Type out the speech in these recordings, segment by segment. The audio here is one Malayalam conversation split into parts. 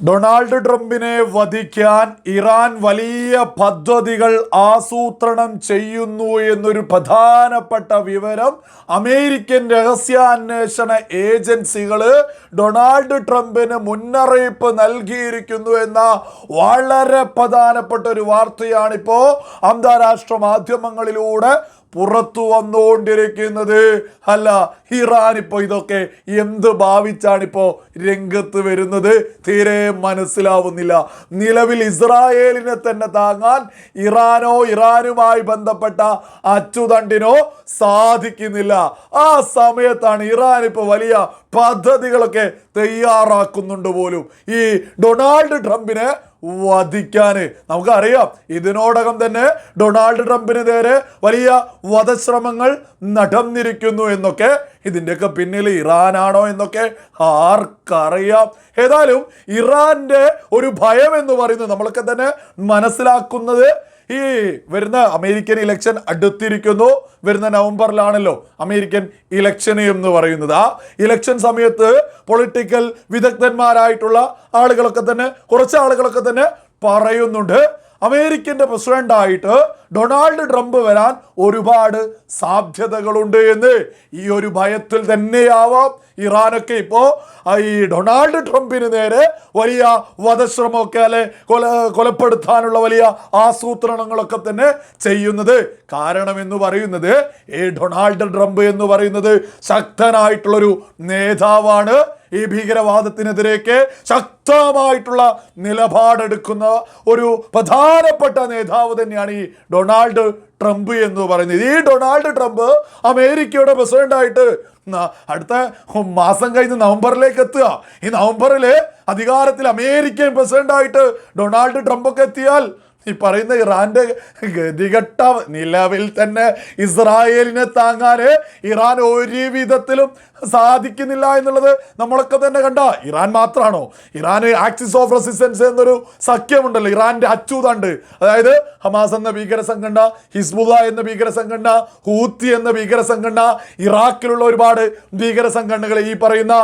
ഡൊണാൾഡ് ട്രംപിനെ വധിക്കാൻ ഇറാൻ വലിയ പദ്ധതികൾ ആസൂത്രണം ചെയ്യുന്നു എന്നൊരു പ്രധാനപ്പെട്ട വിവരം അമേരിക്കൻ രഹസ്യാന്വേഷണ ഏജൻസികൾ ഡൊണാൾഡ് ട്രംപിന് മുന്നറിയിപ്പ് നൽകിയിരിക്കുന്നു എന്ന വളരെ പ്രധാനപ്പെട്ട ഒരു വാർത്തയാണിപ്പോൾ അന്താരാഷ്ട്ര മാധ്യമങ്ങളിലൂടെ പുറത്തു വന്നുകൊണ്ടിരിക്കുന്നത്. അല്ല ഇറാൻ ഇപ്പോൾ ഇതൊക്കെ എന്ത് ഭാവിച്ചാണിപ്പോൾ രംഗത്ത് വരുന്നത്? തീരെ മനസ്സിലാവുന്നില്ല. നിലവിൽ ഇസ്രായേലിനെ തന്നെ താങ്ങാൻ ഇറാനോ ഇറാനുമായി ബന്ധപ്പെട്ട അച്ചുതണ്ടിനോ സാധിക്കുന്നില്ല. ആ സമയത്താണ് ഇറാൻ ഇപ്പോൾ വലിയ പദ്ധതികളൊക്കെ തയ്യാറാക്കുന്നുണ്ട് പോലും. ഈ ഡൊണാൾഡ് ട്രംപിനെ വധിക്കാന് നമുക്കറിയാം ഇതിനോടകം തന്നെ ഡൊണാൾഡ് ട്രംപിന് നേരെ വലിയ വധശ്രമങ്ങൾ നടന്നിരിക്കുന്നു എന്നൊക്കെ. ഇതിന്റെയൊക്കെ പിന്നിൽ ഇറാനാണോ എന്നൊക്കെ ആർക്കറിയാം. ഏതായാലും ഇറാന്റെ ഒരു ഭയം എന്ന് പറയുന്നത് നമ്മളൊക്കെ തന്നെ മനസ്സിലാക്കുന്നത് ഈ വരുന്ന അമേരിക്കൻ ഇലക്ഷൻ അടുത്തിരിക്കുന്നു. വരുന്ന നവംബറിലാണല്ലോ അമേരിക്കൻ ഇലക്ഷൻ എന്ന് പറയുന്നത്. ആ ഇലക്ഷൻ സമയത്ത് പൊളിറ്റിക്കൽ വിദഗ്ധന്മാരായിട്ടുള്ള ആളുകളൊക്കെ തന്നെ കുറച്ച് ആളുകളൊക്കെ തന്നെ പറയുന്നുണ്ട്. അമേരിക്കന്റെ പ്രസിഡന്റായിട്ട് ഡൊണാൾഡ് ട്രംപ് വരാൻ ഒരുപാട് സാധ്യതകളുണ്ട് എന്ന് ഈ ഒരു ഭയത്തിൽ തന്നെയാവാം. ഇറാനൊക്കെ ഇപ്പോൾ ഈ ഡൊണാൾഡ് ട്രംപിന് നേരെ വലിയ വധശ്രമമൊക്കെ അല്ലെ കൊല കൊലപ്പെടുത്താനുള്ള വലിയ ആസൂത്രണങ്ങളൊക്കെ തന്നെ ചെയ്യുന്നത്. കാരണം എന്ന് പറയുന്നത് ഈ ഡൊണാൾഡ് ട്രംപ് എന്ന് പറയുന്നത് ശക്തനായിട്ടുള്ളൊരു നേതാവാണ്. ഈ ഭീകരവാദത്തിനെതിരേക്ക് ശക്തമായിട്ടുള്ള നിലപാടെടുക്കുന്ന ഒരു പ്രധാനപ്പെട്ട നേതാവ് തന്നെയാണ് ഈ ഡൊണാൾഡ് ട്രംപ് എന്ന് പറയുന്നത്. ഈ ഡൊണാൾഡ് ട്രംപ് അമേരിക്കയുടെ പ്രസിഡന്റായിട്ട് അടുത്ത മാസം കഴിഞ്ഞ് നവംബറിലേക്ക് എത്തുക. ഈ നവംബറിൽ അധികാരത്തിൽ അമേരിക്കൻ പ്രസിഡന്റായിട്ട് ഡൊണാൾഡ് ട്രംപ് ഒക്കെ എത്തിയാൽ ഈ പറയുന്ന ഇറാന്റെ ഗതികെട്ട നിലവിൽ തന്നെ ഇസ്രായേലിനെ താങ്ങാൻ ഇറാൻ ഒരു വിധത്തിലും സാധിക്കുന്നില്ല എന്നുള്ളത് നമ്മളൊക്കെ തന്നെ കണ്ട. ഇറാൻ മാത്രമാണോ ഇറാന് ആക്സിസ് ഓഫ് റെസിസ്റ്റൻസ് എന്നൊരു സഖ്യമുണ്ടല്ലോ. ഇറാന്റെ അച്ചൂതണ്ട്. അതായത് ഹമാസ് എന്ന ഭീകര സംഘടന ഹിസ്ബുല്ല എന്ന ഭീകര സംഘടന ഹൂത്തി എന്ന ഭീകര സംഘടന ഇറാഖിലുള്ള ഒരുപാട് ഭീകര സംഘടനകൾ ഈ പറയുന്ന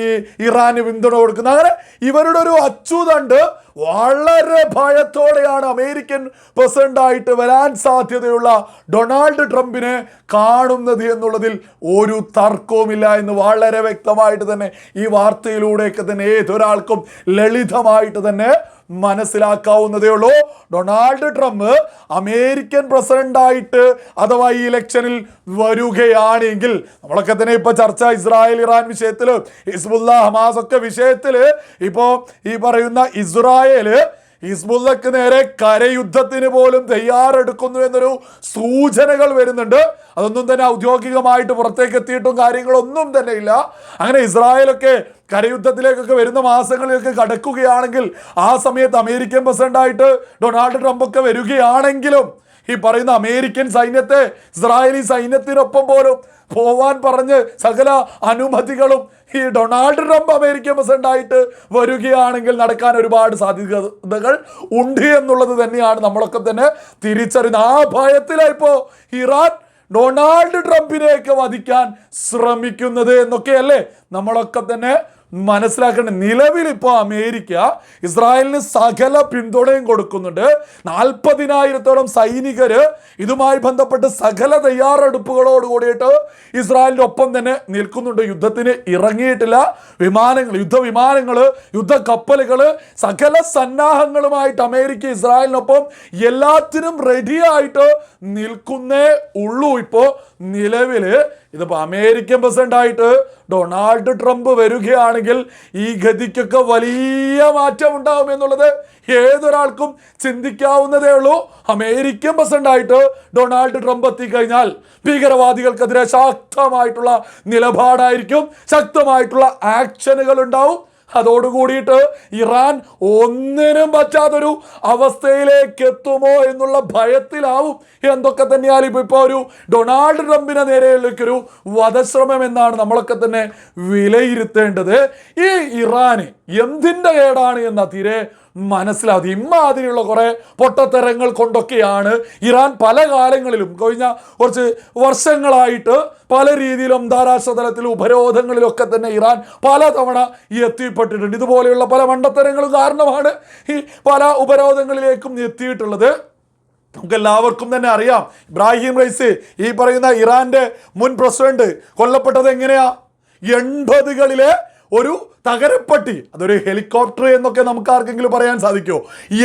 ഈ ഇറാന് പിന്തുണ കൊടുക്കുന്ന. അങ്ങനെ ഇവരുടെ ഒരു അച്ചൂതണ്ട് വളരെ ഭയത്തോടെയാണ് അമേരിക്കൻ പ്രസിഡന്റായിട്ട് വരാൻ സാധ്യതയുള്ള ഡൊണാൾഡ് ട്രംപിനെ കാണുന്നത് എന്നുള്ളതിൽ ഒരു തർക്കവുമില്ല എന്ന് വളരെ വ്യക്തമായിട്ട് തന്നെ ഈ വാർത്തയിലൂടെയൊക്കെ തന്നെ ഏതൊരാൾക്കും ലളിതമായിട്ട് തന്നെ മനസ്സിലാക്കാവുന്നതേ ഉള്ളൂ. ഡൊണാൾഡ് ട്രംപ് അമേരിക്കൻ പ്രസിഡന്റായിട്ട് അഥവാ ഈ ഇലക്ഷനിൽ വരികയാണെങ്കിൽ നമ്മളൊക്കെ തന്നെ ഇപ്പൊ ചർച്ച ഇസ്രായേൽ ഇറാൻ വിഷയത്തിൽ ഹിസ്ബുല്ല ഹമാസ് ഒക്കെ വിഷയത്തിൽ ഇപ്പോ ഈ പറയുന്ന ഇസ്രായേൽ ഹിസ്ബുല്ലക്ക് നേരെ കരയുദ്ധത്തിന് പോലും തയ്യാറെടുക്കുന്നു എന്നൊരു സൂചനകൾ വരുന്നുണ്ട്. അതൊന്നും തന്നെ ഔദ്യോഗികമായിട്ട് പുറത്തേക്ക് എത്തിയിട്ടും കാര്യങ്ങളൊന്നും തന്നെ ഇല്ല. അങ്ങനെ ഇസ്രായേലൊക്കെ കരയുദ്ധത്തിലേക്കൊക്കെ വരുന്ന മാസങ്ങളിലൊക്കെ കടക്കുകയാണെങ്കിൽ ആ സമയത്ത് അമേരിക്കൻ പ്രസിഡന്റായിട്ട് ഡൊണാൾഡ് ട്രംപ് ഒക്കെ വരികയാണെങ്കിലും ഈ പറയുന്ന അമേരിക്കൻ സൈന്യത്തെ ഇസ്രായേലി സൈന്യത്തിനൊപ്പം പോലും പോവാൻ പറഞ്ഞ് സകല അനുമതികളും ഈ ഡൊണാൾഡ് ട്രംപ് അമേരിക്കൻ പ്രസിഡന്റായിട്ട് വരികയാണെങ്കിൽ നടക്കാൻ ഒരുപാട് സാധ്യതകൾ ഉണ്ട് എന്നുള്ളത് തന്നെയാണ് നമ്മളൊക്കെ തന്നെ തിരിച്ചറിയുന്നത്. ആ ഭയത്തിലായിപ്പോ ഇറാൻ ഡൊണാൾഡ് ട്രംപിനെയൊക്കെ വധിക്കാൻ ശ്രമിക്കുന്നത് എന്നൊക്കെയല്ലേ നമ്മളൊക്കെ തന്നെ മനസ്സിലാക്കേണ്ട നിലവിൽ ഇപ്പോൾ അമേരിക്ക ഇസ്രായേലിന് സകല പിന്തുണയും കൊടുക്കുന്നുണ്ട്. നാൽപ്പതിനായിരത്തോളം സൈനികർ ഇതുമായി ബന്ധപ്പെട്ട് സകല തയ്യാറെടുപ്പുകളോട് കൂടിയിട്ട് ഇസ്രായേലിന്റെ ഒപ്പം തന്നെ നിൽക്കുന്നുണ്ട്. യുദ്ധത്തിന് ഇറങ്ങിയിട്ടില്ല. വിമാനങ്ങൾ യുദ്ധവിമാനങ്ങൾ യുദ്ധക്കപ്പലുകൾ സകല സന്നാഹങ്ങളുമായിട്ട് അമേരിക്ക ഇസ്രായേലിനൊപ്പം എല്ലാത്തിനും റെഡിയായിട്ട് നിൽക്കുന്നേ ഉള്ളൂ. ഇപ്പോൾ നിലവിൽ ഇതിപ്പോൾ അമേരിക്കൻ പ്രസിഡന്റായിട്ട് ഡൊണാൾഡ് ട്രംപ് വരികയാണെങ്കിൽ ഈ ഗതിക്കൊക്കെ വലിയ മാറ്റം ഉണ്ടാവും എന്നുള്ളത് ഏതൊരാൾക്കും ചിന്തിക്കാവുന്നതേ ഉള്ളൂ. അമേരിക്കൻ പ്രസിഡന്റായിട്ട് ഡൊണാൾഡ് ട്രംപ് എത്തിക്കഴിഞ്ഞാൽ ഭീകരവാദികൾക്കെതിരെ ശക്തമായിട്ടുള്ള നിലപാടായിരിക്കും. ശക്തമായിട്ടുള്ള ആക്ഷനുകൾ ഉണ്ടാവും. അതോടുകൂടിയിട്ട് ഇറാൻ ഒന്നിനും പറ്റാത്തൊരു അവസ്ഥയിലേക്ക് എത്തുമോ എന്നുള്ള ഭയത്തിലാവും. എന്തൊക്കെ തന്നെയാലും ഇപ്പൊ ഇപ്പോൾ ഒരു ഡൊണാൾഡ് ട്രംപിനെ നേരെയുള്ളൊരു വധശ്രമം എന്നാണ് നമ്മളൊക്കെ തന്നെ വിലയിരുത്തേണ്ടത്. ഈ ഇറാന് എന്തിന്റെ കേടാണ് എന്ന തീരെ മനസ്സിലാവും ഇമ്മാതിരിയുള്ള കുറേ പൊട്ടത്തരങ്ങൾ കൊണ്ടൊക്കെയാണ് ഇറാൻ പല കാലങ്ങളിലും കഴിഞ്ഞ കുറച്ച് വർഷങ്ങളായിട്ട് പല രീതിയിലും അന്താരാഷ്ട്ര തലത്തിൽ ഉപരോധങ്ങളിലൊക്കെ തന്നെ ഇറാൻ പലതവണ എത്തിപ്പെട്ടിട്ടുണ്ട്. ഇതുപോലെയുള്ള പല മണ്ടത്തരങ്ങളും കാരണമാണ് ഈ പല ഉപരോധങ്ങളിലേക്കും എത്തിയിട്ടുള്ളത്. നമുക്ക് എല്ലാവർക്കും തന്നെ അറിയാം ഇബ്രാഹിം റൈസ് ഈ പറയുന്ന ഇറാന്റെ മുൻ പ്രസിഡന്റ് കൊല്ലപ്പെട്ടത് എങ്ങനെയാ? എൺപതുകളിലെ ഒരു തകരപ്പട്ടി അതൊരു ഹെലികോപ്റ്റർ എന്നൊക്കെ നമുക്ക് ആർക്കെങ്കിലും പറയാൻ സാധിക്കുമോ?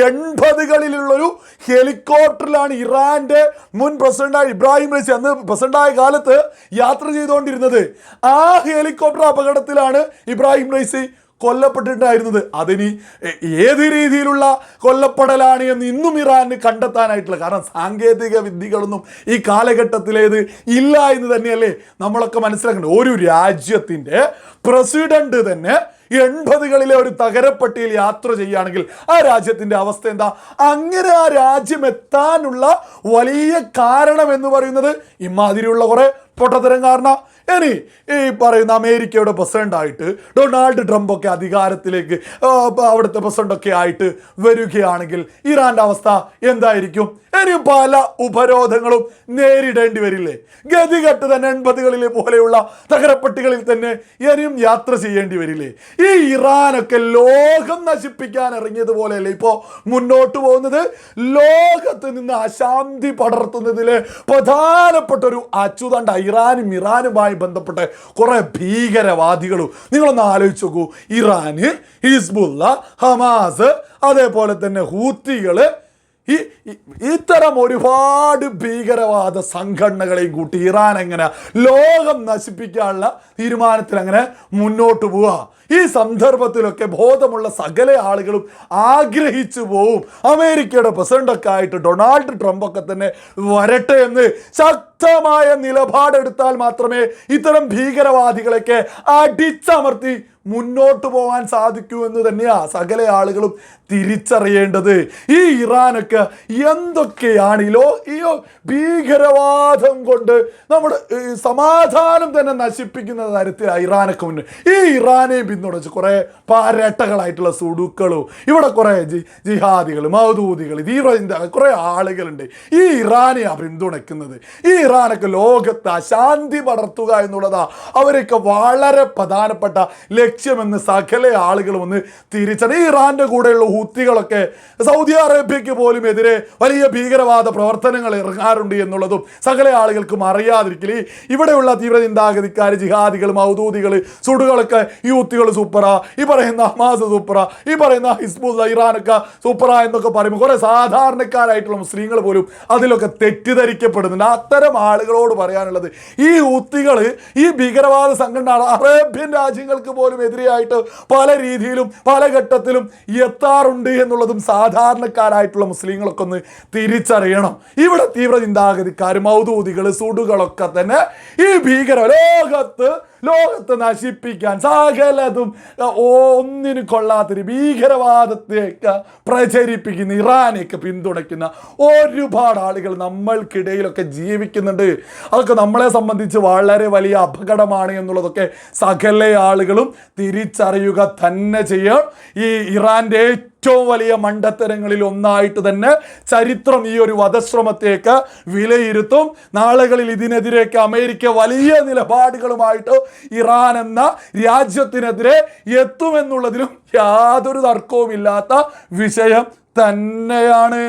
എൺപതുകളിലുള്ളൊരു ഹെലികോപ്റ്ററിലാണ് ഇറാന്റെ മുൻ പ്രസിഡന്റായ ഇബ്രാഹിം റൈസി അന്ന് പ്രസിഡന്റായ കാലത്ത് യാത്ര ചെയ്തുകൊണ്ടിരുന്നത്. ആ ഹെലികോപ്റ്റർ അപകടത്തിലാണ് ഇബ്രാഹിം റൈസി കൊല്ലപ്പെട്ടിട്ടുണ്ടായിരുന്നത്. അതിനി ഏത് രീതിയിലുള്ള കൊല്ലപ്പെടലാണ് എന്ന് ഇന്നും ഇറാന് കണ്ടെത്താനായിട്ടുള്ള കാരണം സാങ്കേതിക വിദ്യകളൊന്നും ഈ കാലഘട്ടത്തിലേത് ഇല്ല എന്ന് തന്നെയല്ലേ നമ്മളൊക്കെ മനസ്സിലാക്കേണ്ടത്. ഒരു രാജ്യത്തിന്റെ പ്രസിഡന്റ് തന്നെ എൺപതുകളിലെ ഒരു തകരപ്പട്ടിയിൽ യാത്ര ചെയ്യുകയാണെങ്കിൽ ആ രാജ്യത്തിന്റെ അവസ്ഥ എന്താ? അങ്ങനെ ആ രാജ്യം എത്താനുള്ള വലിയ കാരണം എന്ന് പറയുന്നത് ഇമാതിരിയുള്ള കുറേ പൊട്ടത്തരം കാരണം ഇനി ഈ പറയുന്ന അമേരിക്കയുടെ പ്രസിഡന്റായിട്ട് ഡൊണാൾഡ് ട്രംപ് ഒക്കെ അധികാരത്തിലേക്ക് അവിടുത്തെ പ്രസിഡന്റൊക്കെ ആയിട്ട് വരികയാണെങ്കിൽ ഇറാന്റെ അവസ്ഥ എന്തായിരിക്കും? ഇനി പല ഉപരോധങ്ങളും നേരിടേണ്ടി വരില്ലേ? ഗതികെട്ട് തന്നെ എൺപതുകളിലെ പോലെയുള്ള തകരപ്പെട്ടികളിൽ തന്നെ ഇനിയും യാത്ര ചെയ്യേണ്ടി വരില്ലേ? ഈ ഇറാനൊക്കെ ലോകം നശിപ്പിക്കാൻ ഇറങ്ങിയതുപോലെയല്ലേ ഇപ്പോൾ മുന്നോട്ട് പോകുന്നത്? ലോകത്ത് നിന്ന് അശാന്തി പടർത്തുന്നതിലെ പ്രധാനപ്പെട്ട ഒരു അച്ചുതണ്ട ഇറാനും ഇറാനുമായി ബന്ധപ്പെട്ട കുറേ ഭീകരവാദികളും. നിങ്ങളൊന്ന് ആലോചിച്ച് നോക്കൂ. ഇറാന് ഹിസ്ബുള്ള ഹമാസ് അതേപോലെ തന്നെ ഹൂത്തികൾ ഈ- ഇത്തരം ഒരുപാട് ഭീകരവാദ സംഘടനകളെയും കൂട്ടി ഇറാൻ എങ്ങനെ ലോകം നശിപ്പിക്കാനുള്ള തീരുമാനത്തിൽ അങ്ങനെ മുന്നോട്ട് പോവുക ഈ സന്ദർഭത്തിലൊക്കെ ബോധമുള്ള സകല ആളുകളും ആഗ്രഹിച്ചു പോവും. അമേരിക്കയുടെ പ്രസിഡന്റൊക്കെ ആയിട്ട് ഡൊണാൾഡ് ട്രംപ് ഒക്കെ തന്നെ വരട്ടെ എന്ന് ശക്തമായ നിലപാടെടുത്താൽ മാത്രമേ ഇത്തരം ഭീകരവാദികളെയൊക്കെ അടിച്ചമർത്തി മുന്നോട്ട് പോകാൻ സാധിക്കൂ എന്ന് തന്നെയാ സകല ആളുകളും തിരിച്ചറിയേണ്ടത്. ഈ ഇറാനൊക്കെ എന്തൊക്കെയാണ് ഈ ഭീകരവാദം കൊണ്ട് നമ്മുടെ സമാധാനം തന്നെ നശിപ്പിക്കുന്ന തരത്തിലാണ് ഇറാനൊക്കെ മുന്നേ ഈ പിന്തുണച്ച് കുറേ പാരട്ടകളായിട്ടുള്ള സുഡുക്കളും ഇവിടെ കുറേ ജി ജിഹാദികൾ മൗദൂദികൾ തീവ്രചിന്ത കുറേ ആളുകളുണ്ട്. ഈ ഇറാനെയാണ് പിന്തുണയ്ക്കുന്നത്. ഈ ഇറാനൊക്കെ ലോകത്ത് അശാന്തി പടർത്തുക എന്നുള്ളതാ അവരൊക്കെ വളരെ പ്രധാനപ്പെട്ട ലക്ഷ്യമെന്ന് സകല ആളുകളും ഒന്ന് തിരിച്ചറിയും ഈ ഇറാന്റെ കൂടെയുള്ള ഹൂത്തികളൊക്കെ സൗദി അറേബ്യയ്ക്ക് പോലും എതിരെ വലിയ ഭീകരവാദ പ്രവർത്തനങ്ങൾ ഇറങ്ങാറുണ്ട് എന്നുള്ളതും സകല ആളുകൾക്കും അറിയാതിരിക്കില്ല ഇവിടെയുള്ള തീവ്ര ചിന്താഗതിക്കാർ ജിഹാദികൾ മൗദൂദികൾ സുടുകളൊക്കെ ഈ സൂപ്പറാ. ഈ പറയുന്ന ഹമാസ് സൂപ്പറാ. ഈ പറയുന്ന ഹിസ്ബുല്ല ഇറാനൊക്കെ സൂപ്പറാ എന്നൊക്കെ പറയുമ്പോൾ കുറെ സാധാരണക്കാരായിട്ടുള്ള മുസ്ലിങ്ങൾ പോലും അതിലൊക്കെ തെറ്റിദ്ധരിക്കപ്പെടുന്നുണ്ട്. അത്തരം ആളുകളോട് പറയാനുള്ളത് ഈ ഹൂത്തികൾ ഈ ഭീകരവാദ സംഘടന അറേബ്യൻ രാജ്യങ്ങൾക്ക് പോലും എതിരെയായിട്ട് പല രീതിയിലും പല ഘട്ടത്തിലും എത്താറുണ്ട് എന്നുള്ളതും സാധാരണക്കാരായിട്ടുള്ള മുസ്ലിങ്ങളൊക്കെ ഒന്ന് തിരിച്ചറിയണം. ഇവിടെ തീവ്ര ചിന്താഗതിക്കാർ മൗദൂദികൾ സുടുകളൊക്കെ തന്നെ ഈ ഭീകര ലോകത്ത് ലോകത്ത് നശിപ്പിക്കാൻ സകലതും ഒന്നിനും കൊള്ളാത്തൊരു ഭീകരവാദത്തെയൊക്കെ പ്രചരിപ്പിക്കുന്ന ഇറാനെയൊക്കെ പിന്തുണയ്ക്കുന്ന ഒരുപാട് ആളുകൾ നമ്മൾക്കിടയിലൊക്കെ ജീവിക്കുന്നുണ്ട്. അതൊക്കെ നമ്മളെ സംബന്ധിച്ച് വളരെ വലിയ അപകടമാണ് എന്നുള്ളതൊക്കെ സകല ആളുകളും തിരിച്ചറിയുക തന്നെ ചെയ്യുക ഈ ഇറാന്റെ ഏറ്റവും വലിയ മണ്ടത്തരങ്ങളിൽ ഒന്നായിട്ട് തന്നെ ചരിത്രം ഈ ഒരു വധശ്രമത്തേക്ക് വിലയിരുത്തും. നാളുകളിൽ ഇതിനെതിരെയൊക്കെ അമേരിക്ക വലിയ നിലപാടുകളുമായിട്ട് ഇറാൻ എന്ന രാജ്യത്തിനെതിരെ എത്തുമെന്നുള്ളതിലും യാതൊരു തർക്കവുമില്ലാത്ത വിഷയം തന്നെയാണ്.